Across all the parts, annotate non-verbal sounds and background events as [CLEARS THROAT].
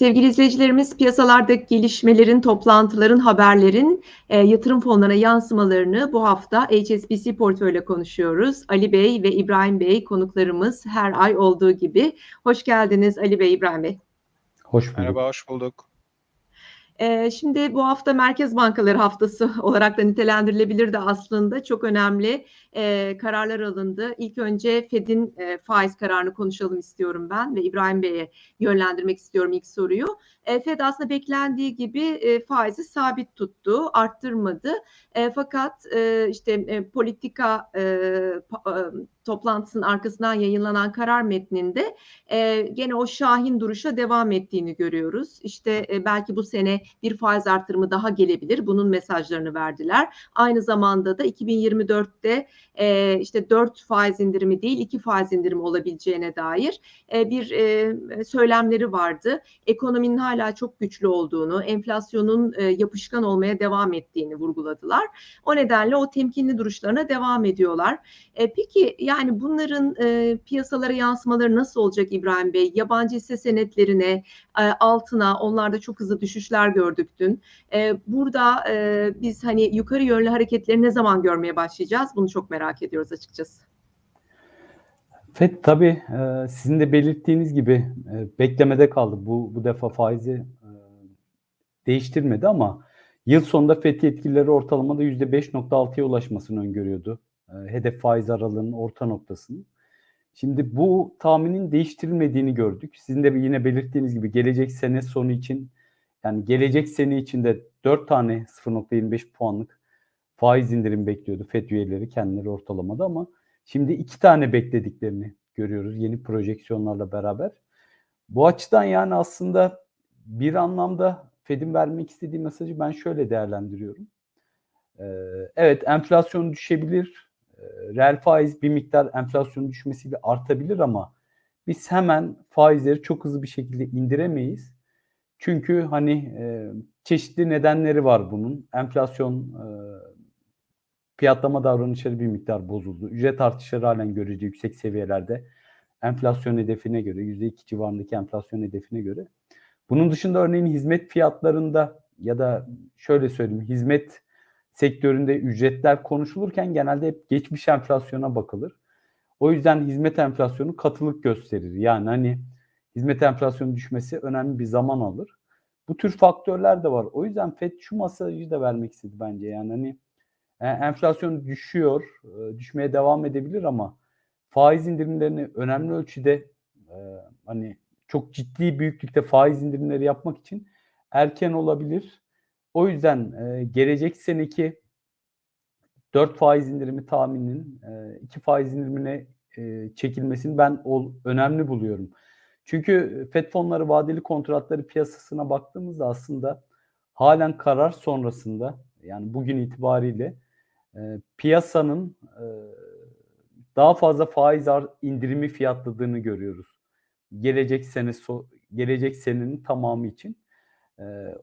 Sevgili izleyicilerimiz, piyasalardaki gelişmelerin, toplantıların, haberlerin e, yatırım fonlarına yansımalarını bu hafta HSBC portföyle konuşuyoruz. Ali Bey ve İbrahim Bey konuklarımız her ay olduğu gibi. Hoş geldiniz Ali Bey, İbrahim Bey. Hoş bulduk. Merhaba, hoş bulduk. Ee, Şimdi bu hafta Merkez Bankaları Haftası [LAUGHS] olarak da nitelendirilebilir de aslında çok önemli e, kararlar alındı. İlk önce Fed'in e, faiz kararını konuşalım istiyorum ben ve İbrahim Bey'e yönlendirmek istiyorum ilk soruyu. E, Fed aslında beklendiği gibi e, faizi sabit tuttu, arttırmadı. E, fakat işte politika toplantısının arkasından yayınlanan karar metninde e, gene o şahin duruşa devam ettiğini görüyoruz. İşte belki bu sene bir faiz artırımı daha gelebilir. Bunun mesajlarını verdiler. Aynı zamanda da 2024'te e, işte 4 faiz indirimi değil 2 faiz indirimi olabileceğine dair bir söylemleri vardı. Ekonominin hala çok güçlü olduğunu, enflasyonun e, yapışkan olmaya devam ettiğini vurguladılar. O nedenle o temkinli duruşlarına devam ediyorlar. E, peki yani bunların e, piyasalara yansımaları nasıl olacak İbrahim Bey? Yabancı hisse senetlerine, e, altına onlarda çok hızlı düşüşler gördük dün. E, burada e, biz hani yukarı yönlü hareketleri ne zaman görmeye başlayacağız? Bunu çok merak ediyoruz açıkçası. FED tabii e, sizin de belirttiğiniz gibi e, beklemede kaldı. Bu bu defa faizi e, değiştirmedi ama yıl sonunda FED yetkilileri ortalamada %5.6'ya ulaşmasını öngörüyordu. Hedef faiz aralığının orta noktasını. Şimdi bu tahminin değiştirilmediğini gördük. Sizin de yine belirttiğiniz gibi gelecek sene sonu için yani gelecek sene içinde 4 tane 0.25 puanlık faiz indirim bekliyordu FED üyeleri kendileri ortalamada ama şimdi iki tane beklediklerini görüyoruz yeni projeksiyonlarla beraber. Bu açıdan yani aslında bir anlamda Fed'in vermek istediği mesajı ben şöyle değerlendiriyorum. Ee, evet enflasyon düşebilir. Ee, reel faiz bir miktar enflasyon düşmesiyle artabilir ama biz hemen faizleri çok hızlı bir şekilde indiremeyiz. Çünkü hani e, çeşitli nedenleri var bunun. Enflasyon e, fiyatlama davranışları bir miktar bozuldu. Ücret artışları halen görece yüksek seviyelerde. Enflasyon hedefine göre, %2 civarındaki enflasyon hedefine göre. Bunun dışında örneğin hizmet fiyatlarında ya da şöyle söyleyeyim, hizmet sektöründe ücretler konuşulurken genelde hep geçmiş enflasyona bakılır. O yüzden hizmet enflasyonu katılık gösterir. Yani hani hizmet enflasyonu düşmesi önemli bir zaman alır. Bu tür faktörler de var. O yüzden FED şu mesajı da vermek istedi bence. Yani hani enflasyon düşüyor, e, düşmeye devam edebilir ama faiz indirimlerini önemli ölçüde e, hani çok ciddi büyüklükte faiz indirimleri yapmak için erken olabilir. O yüzden gelecek seneki 4 faiz indirimi tahmininin 2 faiz indirimine çekilmesini ben önemli buluyorum. Çünkü FED fonları vadeli kontratları piyasasına baktığımızda aslında halen karar sonrasında yani bugün itibariyle piyasanın daha fazla faiz indirimi fiyatladığını görüyoruz. Gelecek sene gelecek senenin tamamı için.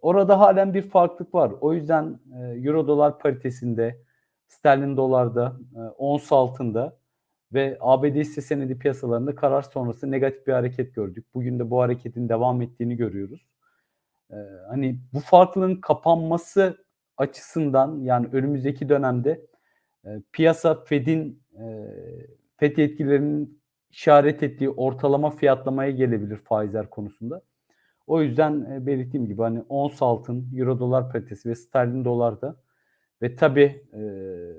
Orada halen bir farklılık var. O yüzden euro dolar paritesinde, sterlin dolarda, ons altında ve ABD hisse senedi piyasalarında karar sonrası negatif bir hareket gördük. Bugün de bu hareketin devam ettiğini görüyoruz. Hani bu farklılığın kapanması açısından yani önümüzdeki dönemde piyasa Fed'in Fed yetkililerinin işaret ettiği ortalama fiyatlamaya gelebilir faizler konusunda. O yüzden belirttiğim gibi hani ons altın, euro dolar paritesi ve sterlin dolarda ve tabi e,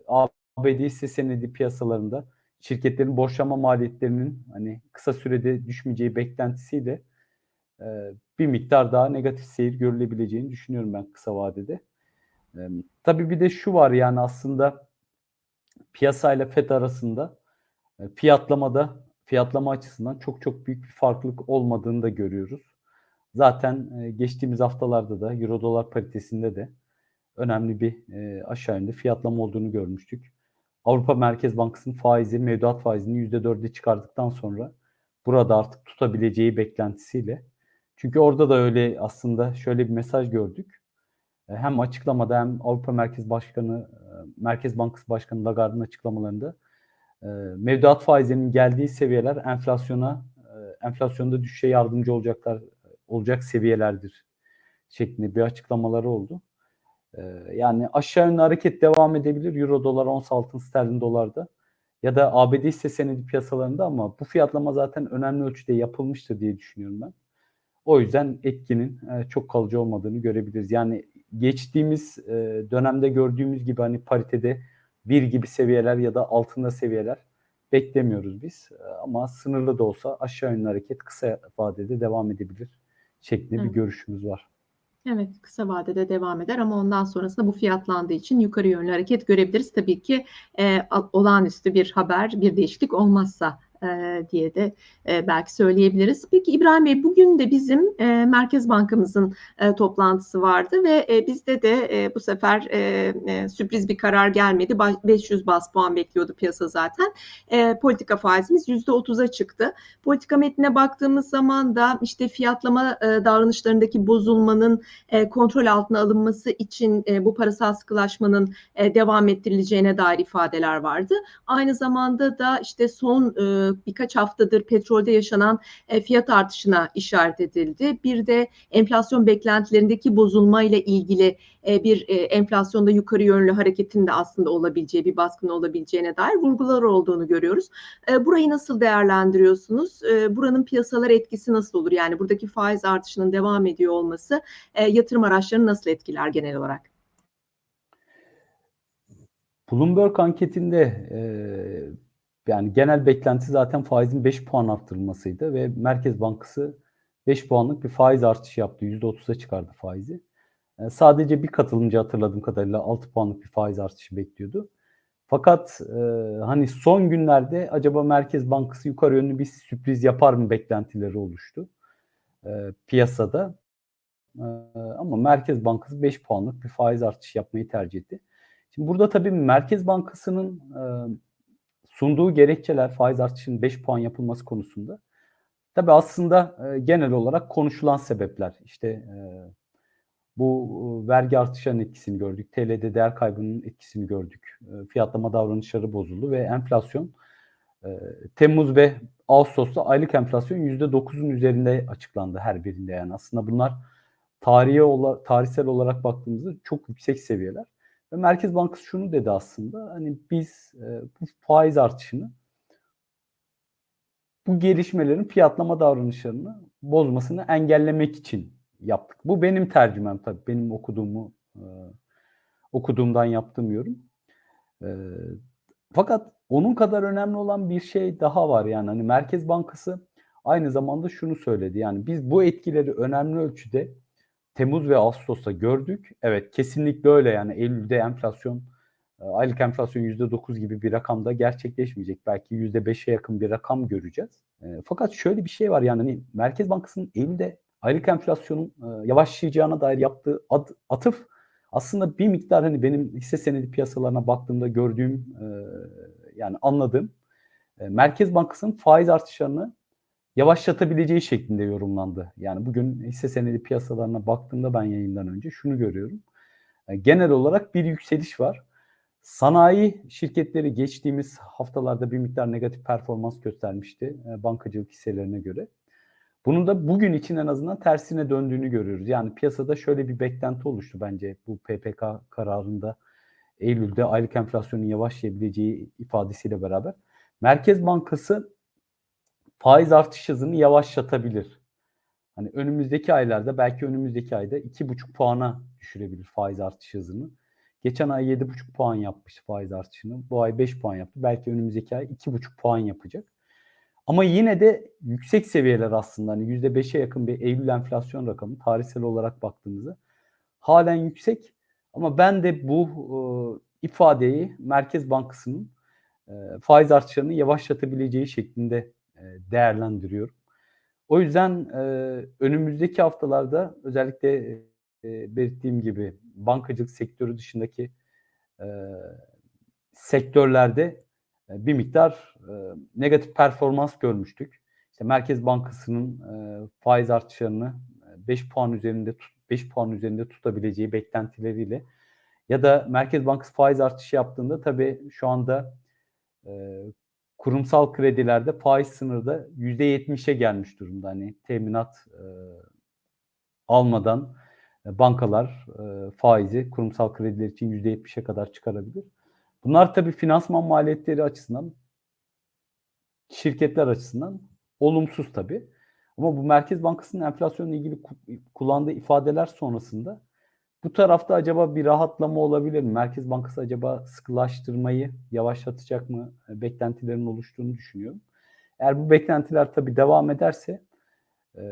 ABD hisse senedi piyasalarında şirketlerin borçlama maliyetlerinin hani kısa sürede düşmeyeceği beklentisiyle e, bir miktar daha negatif seyir görülebileceğini düşünüyorum ben kısa vadede. Tabii bir de şu var yani aslında piyasayla FED arasında e, fiyatlamada fiyatlama açısından çok çok büyük bir farklılık olmadığını da görüyoruz. Zaten e, geçtiğimiz haftalarda da Euro dolar paritesinde de önemli bir e, aşağı yönlü fiyatlama olduğunu görmüştük. Avrupa Merkez Bankası'nın faizi, mevduat faizini %4'e çıkardıktan sonra burada artık tutabileceği beklentisiyle. Çünkü orada da öyle aslında şöyle bir mesaj gördük. E, hem açıklamada hem Avrupa Merkez Başkanı, Merkez Bankası Başkanı Lagarde'ın açıklamalarında mevduat faizlerinin geldiği seviyeler enflasyona enflasyonda düşüşe yardımcı olacaklar olacak seviyelerdir şeklinde bir açıklamaları oldu. Yani aşağı yönlü hareket devam edebilir. Euro dolar, ons altın sterlin dolarda ya da ABD hisse senedi piyasalarında ama bu fiyatlama zaten önemli ölçüde yapılmıştır diye düşünüyorum ben. O yüzden etkinin e, çok kalıcı olmadığını görebiliriz. Yani geçtiğimiz e, dönemde gördüğümüz gibi hani paritede bir gibi seviyeler ya da altında seviyeler beklemiyoruz biz. E, Ama sınırlı da olsa aşağı yönlü hareket kısa vadede devam edebilir şeklinde bir Evet. görüşümüz var. Evet, kısa vadede devam eder ama ondan sonrasında bu fiyatlandığı için yukarı yönlü hareket görebiliriz. Tabii ki e, olağanüstü bir haber, bir değişiklik olmazsa e, diye de e, belki söyleyebiliriz. Peki İbrahim Bey, bugün de bizim e, Merkez Bankamızın toplantısı vardı ve bizde de bu sefer sürpriz bir karar gelmedi. Ba- 500 bas puan bekliyordu piyasa zaten. Politika faizimiz %30'a çıktı. Politika metnine baktığımız zaman da işte fiyatlama davranışlarındaki bozulmanın kontrol altına alınması için bu parasal sıkılaşmanın devam ettirileceğine dair ifadeler vardı. Aynı zamanda da işte son birkaç haftadır petrolde yaşanan e, fiyat artışına işaret edildi. Bir de enflasyon beklentilerindeki bozulma ile ilgili e, bir e, enflasyonda yukarı yönlü hareketin de aslında olabileceği, bir baskın olabileceğine dair vurgular olduğunu görüyoruz. Burayı nasıl değerlendiriyorsunuz? Buranın piyasalar etkisi nasıl olur? Yani buradaki faiz artışının devam ediyor olması yatırım araçlarını nasıl etkiler genel olarak? Bloomberg anketinde e, yani genel beklenti zaten faizin 5 puan arttırılmasıydı ve Merkez Bankası 5 puanlık bir faiz artışı yaptı. %30'a çıkardı faizi. E, sadece bir katılımcı hatırladığım kadarıyla 6 puanlık bir faiz artışı bekliyordu. Fakat e, hani son günlerde acaba Merkez Bankası yukarı yönlü bir sürpriz yapar mı beklentileri oluştu e, piyasada. E, ama Merkez Bankası 5 puanlık bir faiz artışı yapmayı tercih etti. Şimdi burada tabii Merkez Bankası'nın e, sunduğu gerekçeler faiz artışının 5 puan yapılması konusunda tabii aslında e, genel olarak konuşulan sebepler. İşte e, bu e, vergi artışlarının etkisini gördük. TL'de değer kaybının etkisini gördük. E, fiyatlama davranışları bozuldu ve enflasyon e, Temmuz ve Ağustos'ta aylık enflasyon %9'un üzerinde açıklandı her birinde yani. Aslında bunlar tarihi ola, tarihsel olarak baktığımızda çok yüksek seviyeler. Ve Merkez Bankası şunu dedi aslında hani biz e, bu faiz artışını bu gelişmelerin fiyatlama davranışlarını bozmasını engellemek için yaptık. Bu benim tercümem tabii. Benim okuduğumu e, okuduğumdan yaptığım yorum. E, fakat onun kadar önemli olan bir şey daha var yani hani Merkez Bankası aynı zamanda şunu söyledi. Yani biz bu etkileri önemli ölçüde Temmuz ve Ağustos'ta gördük. Evet kesinlikle öyle yani Eylül'de enflasyon e, aylık enflasyon %9 gibi bir rakamda gerçekleşmeyecek. Belki %5'e yakın bir rakam göreceğiz. E, fakat şöyle bir şey var yani hani Merkez Bankası'nın Eylül'de aylık enflasyonun e, yavaşlayacağına dair yaptığı ad, atıf aslında bir miktar hani benim hisse senedi piyasalarına baktığımda gördüğüm yani anladığım Merkez Bankası'nın faiz artışlarını yavaşlatabileceği şeklinde yorumlandı. Yani bugün hisse senedi piyasalarına baktığımda ben yayından önce şunu görüyorum. E, genel olarak bir yükseliş var. Sanayi şirketleri geçtiğimiz haftalarda bir miktar negatif performans göstermişti e, bankacılık hisselerine göre. Bunun da bugün için en azından tersine döndüğünü görüyoruz. Yani piyasada şöyle bir beklenti oluştu bence bu PPK kararında Eylül'de aylık enflasyonun yavaşlayabileceği ifadesiyle beraber. Merkez Bankası faiz artış hızını yavaşlatabilir. Hani önümüzdeki aylarda belki önümüzdeki ayda 2,5 puana düşürebilir faiz artış hızını. Geçen ay 7,5 puan yapmıştı faiz artışını. Bu ay 5 puan yaptı. Belki önümüzdeki ay 2,5 puan yapacak. Ama yine de yüksek seviyeler aslında hani %5'e yakın bir Eylül enflasyon rakamı tarihsel olarak baktığımızda halen yüksek. Ama ben de bu e, ifadeyi Merkez Bankası'nın e, faiz artışlarını yavaşlatabileceği şeklinde değerlendiriyorum. O yüzden e, önümüzdeki haftalarda özellikle e, belirttiğim gibi bankacılık sektörü dışındaki e, sektörlerde e, bir miktar e, negatif performans görmüştük. İşte Merkez Bankası'nın e, faiz artışlarını 5 puan üzerinde 5 puan üzerinde tutabileceği beklentileriyle ya da Merkez Bankası faiz artışı yaptığında tabii şu anda e, kurumsal kredilerde faiz sınırı da %70'e gelmiş durumda. Hani teminat e, almadan e, bankalar e, faizi kurumsal krediler için %70'e kadar çıkarabilir. Bunlar tabii finansman maliyetleri açısından şirketler açısından olumsuz tabii. Ama bu Merkez Bankası'nın enflasyonla ilgili ku- kullandığı ifadeler sonrasında bu tarafta acaba bir rahatlama olabilir mi? Merkez Bankası acaba sıkılaştırmayı yavaşlatacak mı? E, Beklentilerin oluştuğunu düşünüyorum. Eğer bu beklentiler tabii devam ederse e,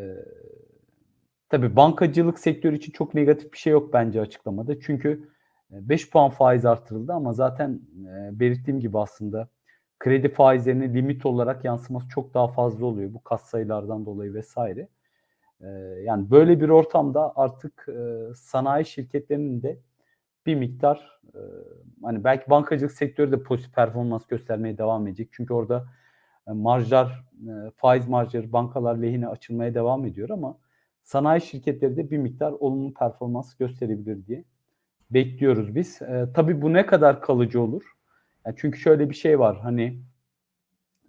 tabii bankacılık sektörü için çok negatif bir şey yok bence açıklamada. Çünkü e, 5 puan faiz artırıldı ama zaten e, belirttiğim gibi aslında kredi faizlerine limit olarak yansıması çok daha fazla oluyor bu kas sayılardan dolayı vesaire. Yani böyle bir ortamda artık e, sanayi şirketlerinin de bir miktar e, hani belki bankacılık sektörü de pozitif performans göstermeye devam edecek. Çünkü orada e, marjlar, e, faiz marjları bankalar lehine açılmaya devam ediyor ama sanayi şirketleri de bir miktar olumlu performans gösterebilir diye bekliyoruz biz. E, tabii bu ne kadar kalıcı olur? Yani çünkü şöyle bir şey var hani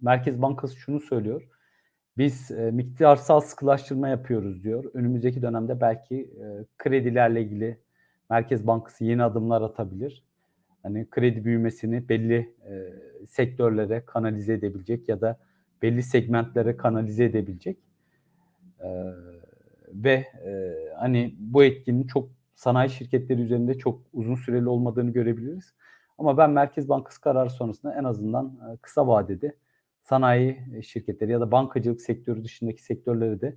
Merkez Bankası şunu söylüyor. Biz e, miktarsal sıkılaştırma yapıyoruz diyor. Önümüzdeki dönemde belki e, kredilerle ilgili Merkez Bankası yeni adımlar atabilir. Hani kredi büyümesini belli e, sektörlere kanalize edebilecek ya da belli segmentlere kanalize edebilecek. E, ve e, hani bu etkinin çok sanayi şirketleri üzerinde çok uzun süreli olmadığını görebiliriz. Ama ben Merkez Bankası kararı sonrasında en azından e, kısa vadede sanayi şirketleri ya da bankacılık sektörü dışındaki sektörlere de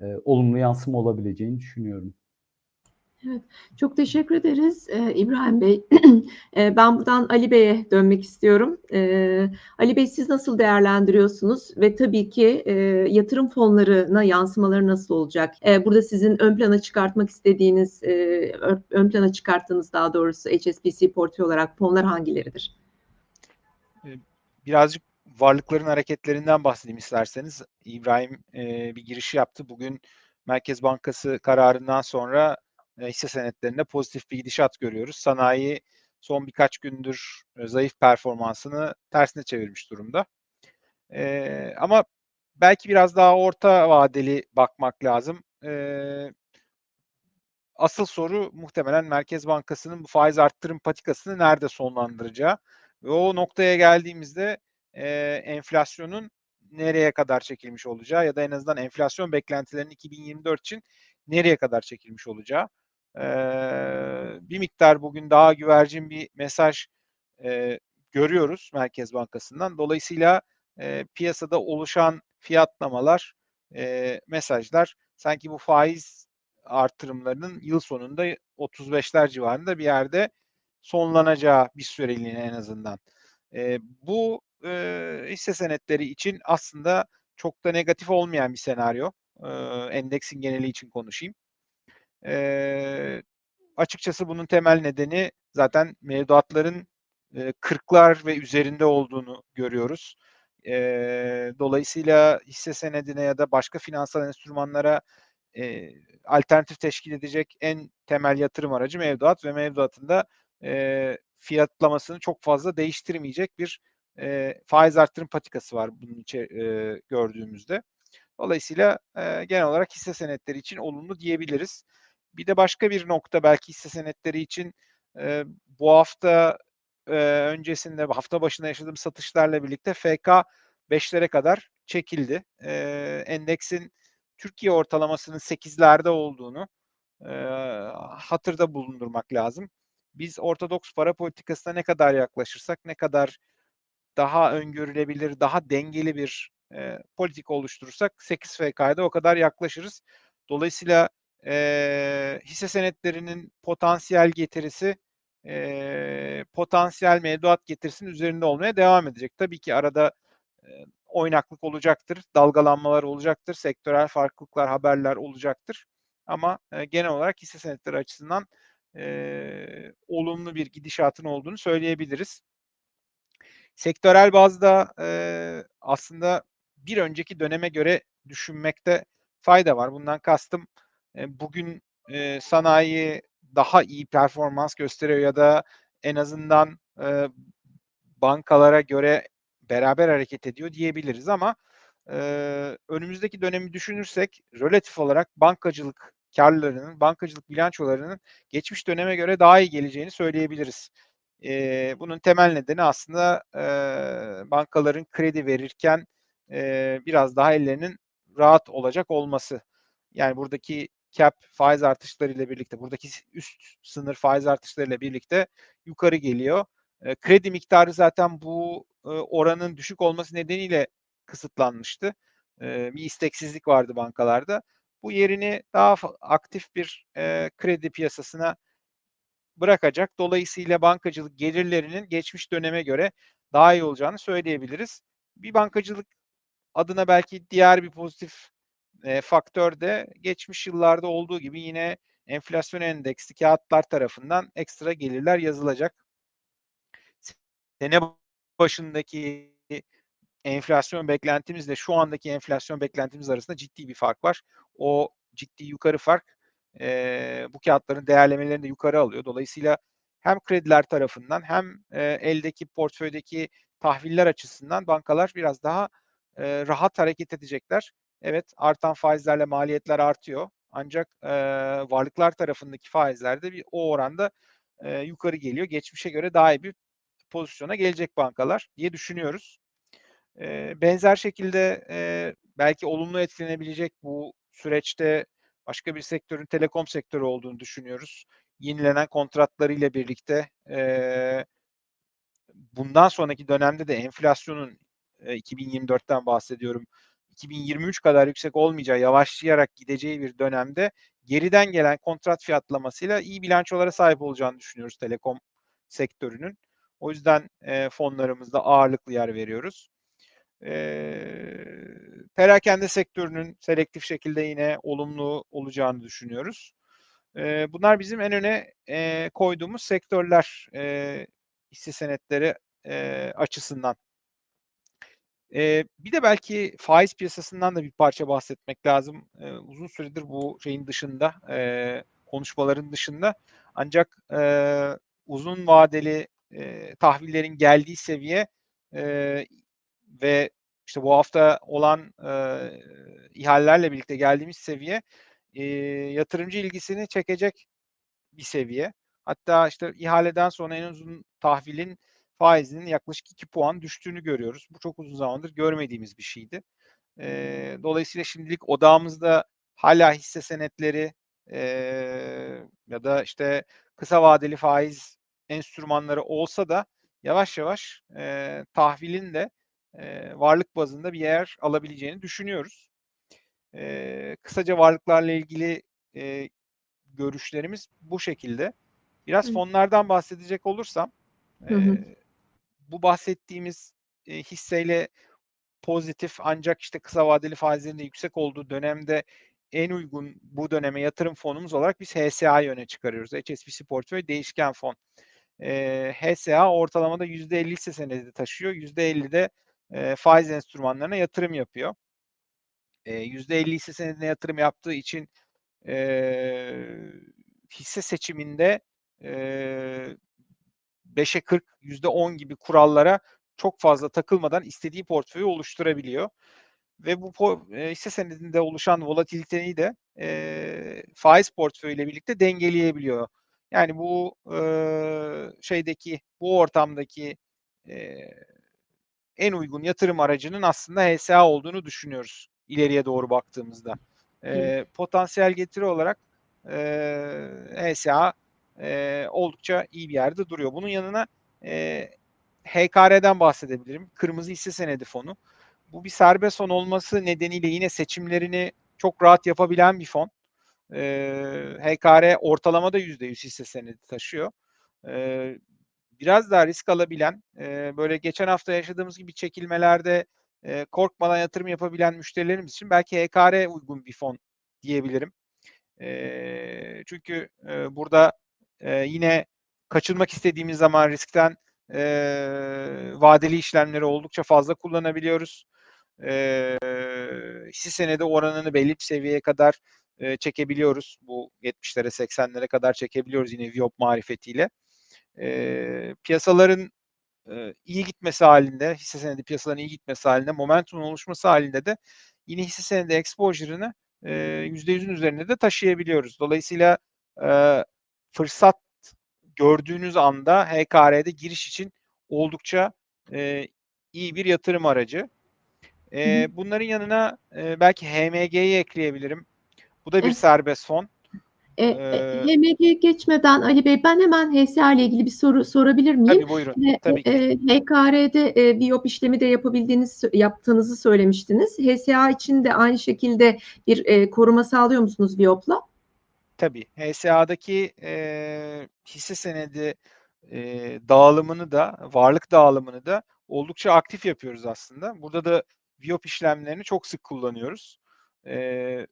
e, olumlu yansıma olabileceğini düşünüyorum. Çok teşekkür ederiz e, İbrahim Bey. [CLEARS THROAT] E, ben buradan Ali Bey'e dönmek istiyorum. E, Ali Bey siz nasıl değerlendiriyorsunuz ve tabii ki e, yatırım fonlarına yansımaları nasıl olacak? E, burada sizin ön plana çıkartmak istediğiniz, e, ön plana çıkarttığınız daha doğrusu HSBC portföy olarak fonlar hangileridir? birazcık varlıkların hareketlerinden bahsedeyim isterseniz. İbrahim e, bir giriş yaptı. Bugün Merkez Bankası kararından sonra e, hisse senetlerinde pozitif bir gidişat görüyoruz. Sanayi son birkaç gündür e, zayıf performansını tersine çevirmiş durumda. E, ama belki biraz daha orta vadeli bakmak lazım. E, asıl soru muhtemelen Merkez Bankası'nın bu faiz arttırım patikasını nerede sonlandıracağı. Ve o noktaya geldiğimizde e, enflasyonun nereye kadar çekilmiş olacağı ya da en azından enflasyon beklentilerinin 2024 için nereye kadar çekilmiş olacağı. E, bir miktar bugün daha güvercin bir mesaj e, görüyoruz Merkez Bankası'ndan. Dolayısıyla e, piyasada oluşan fiyatlamalar, e, mesajlar sanki bu faiz artırımlarının yıl sonunda 35'ler civarında bir yerde sonlanacağı bir süreliğine en azından. E, bu e, hisse senetleri için aslında çok da negatif olmayan bir senaryo. E, endeksin geneli için konuşayım. E, açıkçası bunun temel nedeni zaten mevduatların e, 40'lar ve üzerinde olduğunu görüyoruz. E, dolayısıyla hisse senedine ya da başka finansal enstrümanlara e, alternatif teşkil edecek en temel yatırım aracı mevduat ve mevduatında e, fiyatlamasını çok fazla değiştirmeyecek bir e, faiz arttırım patikası var bunun içi, e, gördüğümüzde. Dolayısıyla e, genel olarak hisse senetleri için olumlu diyebiliriz. Bir de başka bir nokta belki hisse senetleri için e, bu hafta e, öncesinde hafta başında yaşadığım satışlarla birlikte FK 5'lere kadar çekildi. E, endeksin Türkiye ortalamasının 8'lerde olduğunu e, hatırda bulundurmak lazım. Biz ortodoks para politikasına ne kadar yaklaşırsak, ne kadar daha öngörülebilir, daha dengeli bir e, politik oluşturursak 8 FK'da o kadar yaklaşırız. Dolayısıyla e, hisse senetlerinin potansiyel getirisi e, potansiyel mevduat getirisinin üzerinde olmaya devam edecek. Tabii ki arada e, oynaklık olacaktır, dalgalanmalar olacaktır, sektörel farklılıklar, haberler olacaktır. Ama e, genel olarak hisse senetleri açısından e, olumlu bir gidişatın olduğunu söyleyebiliriz. Sektörel bazda e, aslında bir önceki döneme göre düşünmekte fayda var. Bundan kastım e, bugün e, sanayi daha iyi performans gösteriyor ya da en azından e, bankalara göre beraber hareket ediyor diyebiliriz ama e, önümüzdeki dönemi düşünürsek relatif olarak bankacılık karlarının, bankacılık bilançolarının geçmiş döneme göre daha iyi geleceğini söyleyebiliriz. E, bunun temel nedeni aslında e, bankaların kredi verirken e, biraz daha ellerinin rahat olacak olması. Yani buradaki cap faiz artışlarıyla birlikte, buradaki üst sınır faiz artışlarıyla birlikte yukarı geliyor. E, kredi miktarı zaten bu e, oranın düşük olması nedeniyle kısıtlanmıştı. E, bir isteksizlik vardı bankalarda. Bu yerini daha aktif bir e, kredi piyasasına bırakacak. Dolayısıyla bankacılık gelirlerinin geçmiş döneme göre daha iyi olacağını söyleyebiliriz. Bir bankacılık adına belki diğer bir pozitif e, faktör de geçmiş yıllarda olduğu gibi yine enflasyon endeksli kağıtlar tarafından ekstra gelirler yazılacak. Sene başındaki enflasyon beklentimizle şu andaki enflasyon beklentimiz arasında ciddi bir fark var. O ciddi yukarı fark e, bu kağıtların değerlemelerini de yukarı alıyor. Dolayısıyla hem krediler tarafından hem e, eldeki portföydeki tahviller açısından bankalar biraz daha e, rahat hareket edecekler. Evet artan faizlerle maliyetler artıyor. Ancak e, varlıklar tarafındaki faizlerde bir o oranda e, yukarı geliyor. Geçmişe göre daha iyi bir pozisyona gelecek bankalar diye düşünüyoruz. E, benzer şekilde e, belki olumlu etkilenebilecek bu süreçte başka bir sektörün telekom sektörü olduğunu düşünüyoruz. Yenilenen kontratlarıyla birlikte e, bundan sonraki dönemde de enflasyonun e, 2024'ten bahsediyorum. 2023 kadar yüksek olmayacağı, yavaşlayarak gideceği bir dönemde geriden gelen kontrat fiyatlamasıyla iyi bilançolara sahip olacağını düşünüyoruz telekom sektörünün. O yüzden e, fonlarımızda ağırlıklı yer veriyoruz. E, perakende sektörünün selektif şekilde yine olumlu olacağını düşünüyoruz. E, bunlar bizim en öne e, koyduğumuz sektörler e, hisse senetleri e, açısından. E, bir de belki faiz piyasasından da bir parça bahsetmek lazım. E, uzun süredir bu şeyin dışında, e, konuşmaların dışında. Ancak e, uzun vadeli e, tahvillerin geldiği seviye e, ve işte bu hafta olan e, ihalelerle birlikte geldiğimiz seviye e, yatırımcı ilgisini çekecek bir seviye. Hatta işte ihaleden sonra en uzun tahvilin faizinin yaklaşık 2 puan düştüğünü görüyoruz. Bu çok uzun zamandır görmediğimiz bir şeydi. E, dolayısıyla şimdilik odağımızda hala hisse senetleri e, ya da işte kısa vadeli faiz enstrümanları olsa da yavaş yavaş e, tahvilin de e, varlık bazında bir yer alabileceğini düşünüyoruz. E, kısaca varlıklarla ilgili e, görüşlerimiz bu şekilde. Biraz Hı. fonlardan bahsedecek olursam, Hı hı. e, bu bahsettiğimiz e, hisseyle pozitif ancak işte kısa vadeli faizlerin de yüksek olduğu dönemde en uygun bu döneme yatırım fonumuz olarak biz HSA'yı öne çıkarıyoruz. HSBC portföy değişken fon. E, HSA ortalamada %50 hisse senedi taşıyor. %50 de e, faiz enstrümanlarına yatırım yapıyor. E, %50 hisse senedine yatırım yaptığı için e, hisse seçiminde e, 5'e 40, %10 gibi kurallara çok fazla takılmadan istediği portföyü oluşturabiliyor. Ve bu e, hisse senedinde oluşan volatiliteyi de e, faiz portföyüyle birlikte dengeleyebiliyor. Yani bu e, şeydeki, bu ortamdaki e, en uygun yatırım aracının aslında HSA olduğunu düşünüyoruz ileriye doğru baktığımızda. E, potansiyel getiri olarak e, HSA e, oldukça iyi bir yerde duruyor. Bunun yanına e, HKR'den bahsedebilirim. Kırmızı hisse senedi fonu. Bu bir serbest fon olması nedeniyle yine seçimlerini çok rahat yapabilen bir fon. E, HKR ortalamada %100 hisse senedi taşıyor. E, biraz daha risk alabilen, e, böyle geçen hafta yaşadığımız gibi çekilmelerde e, korkmadan yatırım yapabilen müşterilerimiz için belki HKR uygun bir fon diyebilirim. E, çünkü e, burada e, yine kaçınmak istediğimiz zaman riskten e, vadeli işlemleri oldukça fazla kullanabiliyoruz. E, hisse senedi oranını belli bir seviyeye kadar e, çekebiliyoruz. Bu 70'lere 80'lere kadar çekebiliyoruz yine Viyop marifetiyle. E, piyasaların e, iyi gitmesi halinde, hisse senedi piyasaların iyi gitmesi halinde, momentumun oluşması halinde de yine hisse senedi exposure'ını e, %100'ün üzerinde de taşıyabiliyoruz. Dolayısıyla e, fırsat gördüğünüz anda HKR'de giriş için oldukça e, iyi bir yatırım aracı. E, bunların yanına e, belki HMG'yi ekleyebilirim. Bu da bir serbest fon. E, Ee, e, HMG geçmeden Ali Bey ben hemen HSA ile ilgili bir soru sorabilir miyim? Tabii buyurun. Ve, Tabii ki. e, HKR'de e, Viyop işlemi de yapabildiğiniz yaptığınızı söylemiştiniz. HSA için de aynı şekilde bir e, koruma sağlıyor musunuz Viyop'la? Tabii. HSA'daki e, hisse senedi e, dağılımını da, varlık dağılımını da oldukça aktif yapıyoruz aslında. Burada da Viyop işlemlerini çok sık kullanıyoruz. E,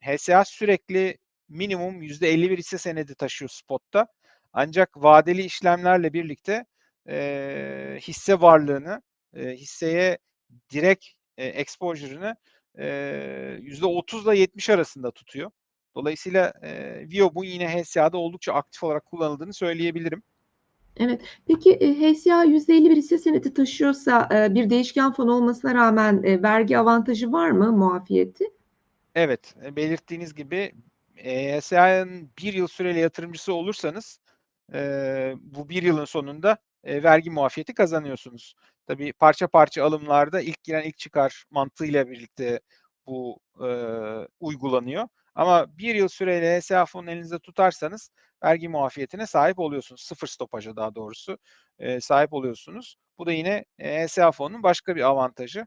HSA sürekli minimum %51 hisse senedi taşıyor spotta. Ancak vadeli işlemlerle birlikte e, hisse varlığını, e, hisseye direkt e, exposure'ını e, %30 ile 70 arasında tutuyor. Dolayısıyla e, Viob'un yine HSA'da oldukça aktif olarak kullanıldığını söyleyebilirim. Evet. Peki e, HSA %51 hisse senedi taşıyorsa e, bir değişken fon olmasına rağmen e, vergi avantajı var mı muafiyeti? Evet, belirttiğiniz gibi e, HSA'nın bir yıl süreli yatırımcısı olursanız e, bu bir yılın sonunda e, vergi muafiyeti kazanıyorsunuz. Tabii parça parça alımlarda ilk giren ilk çıkar mantığıyla birlikte bu e, uygulanıyor. Ama bir yıl süreyle HSA fonunu elinizde tutarsanız vergi muafiyetine sahip oluyorsunuz. Sıfır stopaja daha doğrusu e, sahip oluyorsunuz. Bu da yine HSA fonunun başka bir avantajı.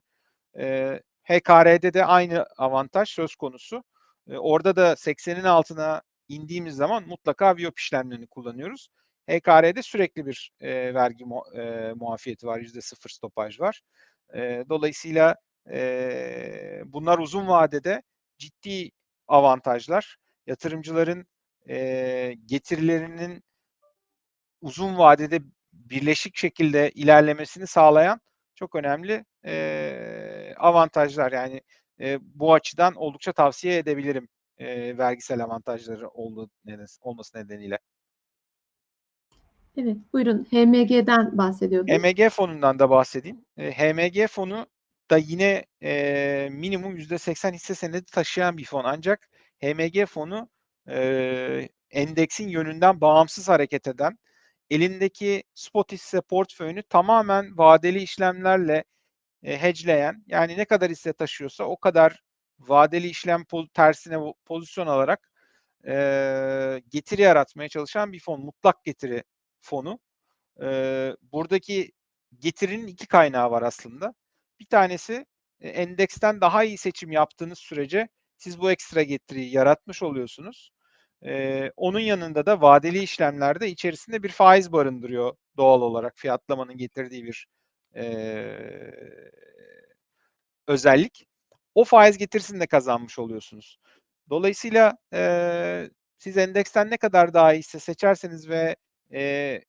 E, HKR'de de aynı avantaj söz konusu. Orada da 80'in altına indiğimiz zaman mutlaka VIOP işlemlerini kullanıyoruz. HKR'de sürekli bir e, vergi mu, e, muafiyeti var. %0 stopaj var. E, dolayısıyla e, bunlar uzun vadede ciddi avantajlar. Yatırımcıların e, getirilerinin uzun vadede birleşik şekilde ilerlemesini sağlayan çok önemli e, avantajlar. Yani e, bu açıdan oldukça tavsiye edebilirim e, vergisel avantajları olduğu neden, olması nedeniyle. Evet, buyurun. HMG'den bahsediyordunuz. HMG fonundan da bahsedeyim. E, HMG fonu da yine e, minimum %80 hisse senedi taşıyan bir fon. Ancak HMG fonu e, endeksin yönünden bağımsız hareket eden, elindeki spot hisse portföyünü tamamen vadeli işlemlerle e, hedgeleyen, yani ne kadar hisse taşıyorsa o kadar vadeli işlem pol- tersine po- pozisyon alarak e, getiri yaratmaya çalışan bir fon. Mutlak getiri fonu. E, buradaki getirinin iki kaynağı var aslında. Bir tanesi e, endeksten daha iyi seçim yaptığınız sürece siz bu ekstra getiriyi yaratmış oluyorsunuz. E, onun yanında da vadeli işlemlerde içerisinde bir faiz barındırıyor doğal olarak fiyatlamanın getirdiği bir e, özellik. O faiz getirisini de kazanmış oluyorsunuz. Dolayısıyla e, siz endeksten ne kadar daha hisse seçerseniz ve e,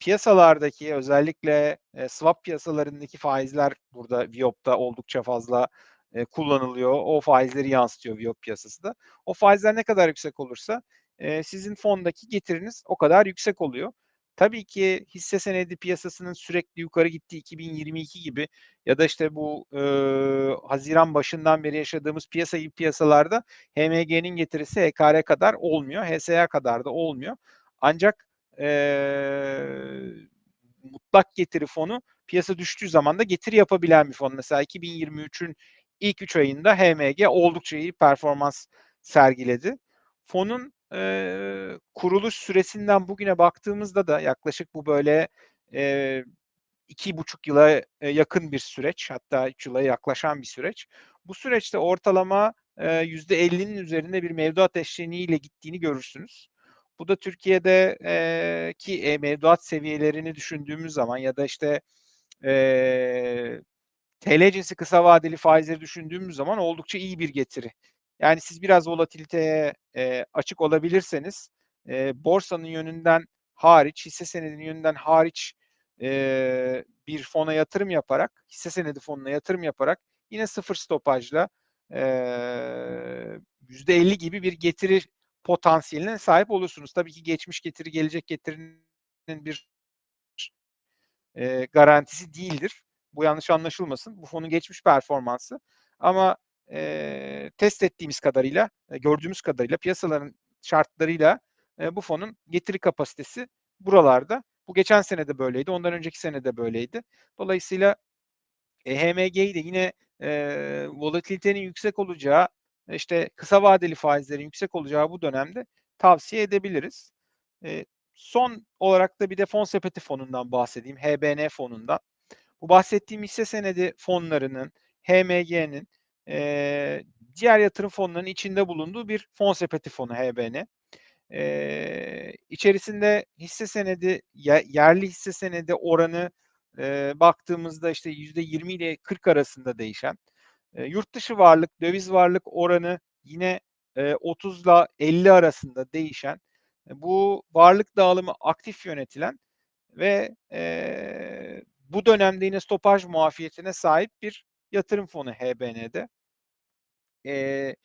piyasalardaki özellikle e, swap piyasalarındaki faizler burada Viop'ta oldukça fazla e, kullanılıyor. O faizleri yansıtıyor Viop piyasası da. O faizler ne kadar yüksek olursa e, sizin fondaki getiriniz o kadar yüksek oluyor. Tabii ki hisse senedi piyasasının sürekli yukarı gittiği 2022 gibi ya da işte bu e, Haziran başından beri yaşadığımız piyasa gibi piyasalarda HMG'nin getirisi HKR kadar olmuyor. HSA kadar da olmuyor. Ancak e, mutlak getiri fonu piyasa düştüğü zaman da getiri yapabilen bir fon. Mesela 2023'ün ilk 3 ayında HMG oldukça iyi performans sergiledi. Fonun e, kuruluş süresinden bugüne baktığımızda da yaklaşık bu böyle e, iki buçuk yıla yakın bir süreç hatta üç yıla yaklaşan bir süreç. Bu süreçte ortalama yüzde 50'nin üzerinde bir mevduat eşleniğiyle gittiğini görürsünüz. Bu da Türkiye'de e, ki e, mevduat seviyelerini düşündüğümüz zaman ya da işte e, TL cinsi kısa vadeli faizleri düşündüğümüz zaman oldukça iyi bir getiri. Yani siz biraz volatiliteye e, açık olabilirseniz e, borsanın yönünden hariç, hisse senedinin yönünden hariç e, bir fona yatırım yaparak, hisse senedi fonuna yatırım yaparak yine sıfır stopajla e, %50 gibi bir getiri potansiyeline sahip olursunuz. Tabii ki geçmiş getiri, gelecek getirinin bir e, garantisi değildir. Bu yanlış anlaşılmasın. Bu fonun geçmiş performansı. Ama e, test ettiğimiz kadarıyla, e, gördüğümüz kadarıyla piyasaların şartlarıyla e, bu fonun getiri kapasitesi buralarda. Bu geçen sene de böyleydi, ondan önceki sene de böyleydi. Dolayısıyla e, HMG'yi de yine e, volatilitenin yüksek olacağı, işte kısa vadeli faizlerin yüksek olacağı bu dönemde tavsiye edebiliriz. E, son olarak da bir de fon sepeti fonundan bahsedeyim, HBN fonundan. Bu bahsettiğim hisse senedi fonlarının, HMG'nin, e, diğer yatırım fonlarının içinde bulunduğu bir fon sepeti fonu HBN. E, içerisinde hisse senedi, ye- yerli hisse senedi oranı e, baktığımızda işte %20 ile 40 arasında değişen, e, yurt dışı varlık, döviz varlık oranı yine e, 30 ile 50 arasında değişen, bu varlık dağılımı aktif yönetilen ve e, bu dönemde yine stopaj muafiyetine sahip bir yatırım fonu HBN'de. E,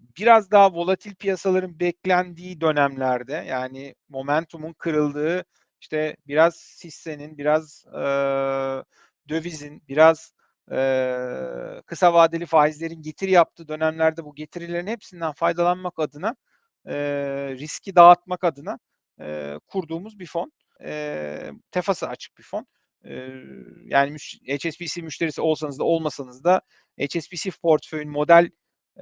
biraz daha volatil piyasaların beklendiği dönemlerde yani momentumun kırıldığı işte biraz hissenin, biraz e, dövizin, biraz e, kısa vadeli faizlerin getiri yaptığı dönemlerde bu getirilerin hepsinden faydalanmak adına e, riski dağıtmak adına e, kurduğumuz bir fon. E, tefası açık bir fon. Yani HSBC müşterisi olsanız da olmasanız da HSBC portföyün model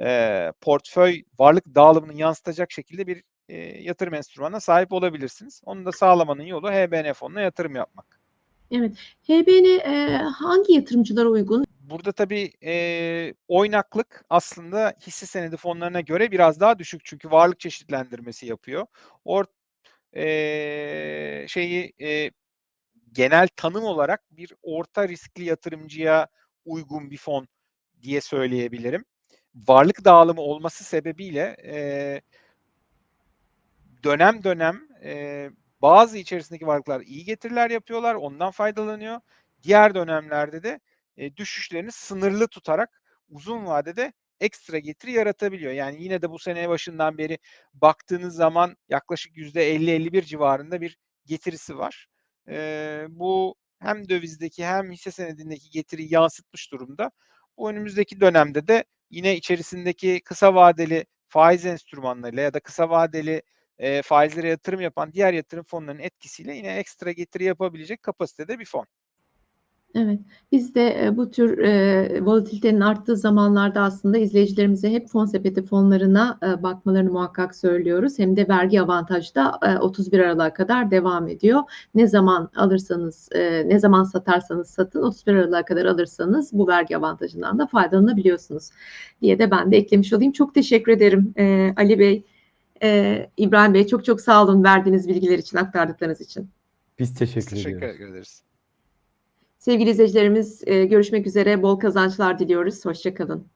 e, portföy varlık dağılımını yansıtacak şekilde bir e, yatırım enstrümanına sahip olabilirsiniz. Onu da sağlamanın yolu HBN fonuna yatırım yapmak. Evet. HBN e, hangi yatırımcılara uygun? Burada tabii e, oynaklık aslında hisse senedi fonlarına göre biraz daha düşük çünkü varlık çeşitlendirmesi yapıyor. Or e, şeyi e, genel tanım olarak bir orta riskli yatırımcıya uygun bir fon diye söyleyebilirim. Varlık dağılımı olması sebebiyle e, dönem dönem e, bazı içerisindeki varlıklar iyi getiriler yapıyorlar, ondan faydalanıyor. Diğer dönemlerde de e, düşüşlerini sınırlı tutarak uzun vadede ekstra getiri yaratabiliyor. Yani yine de bu sene başından beri baktığınız zaman yaklaşık %50-51 civarında bir getirisi var. E, bu hem dövizdeki hem hisse senedindeki getiriyi yansıtmış durumda. Bu önümüzdeki dönemde de yine içerisindeki kısa vadeli faiz enstrümanlarıyla ya da kısa vadeli e, faizlere yatırım yapan diğer yatırım fonlarının etkisiyle yine ekstra getiri yapabilecek kapasitede bir fon. Evet, biz de e, bu tür e, volatilitenin arttığı zamanlarda aslında izleyicilerimize hep fon sepeti fonlarına e, bakmalarını muhakkak söylüyoruz. Hem de vergi avantajı da e, 31 Aralık'a kadar devam ediyor. Ne zaman alırsanız, e, ne zaman satarsanız satın, 31 Aralık'a kadar alırsanız bu vergi avantajından da faydalanabiliyorsunuz diye de ben de eklemiş olayım. Çok teşekkür ederim e, Ali Bey, e, İbrahim Bey. Çok çok sağ olun verdiğiniz bilgiler için, aktardıklarınız için. Biz teşekkür, Biz teşekkür ediyoruz. ederiz. Sevgili izleyicilerimiz e, görüşmek üzere. Bol kazançlar diliyoruz. Hoşçakalın.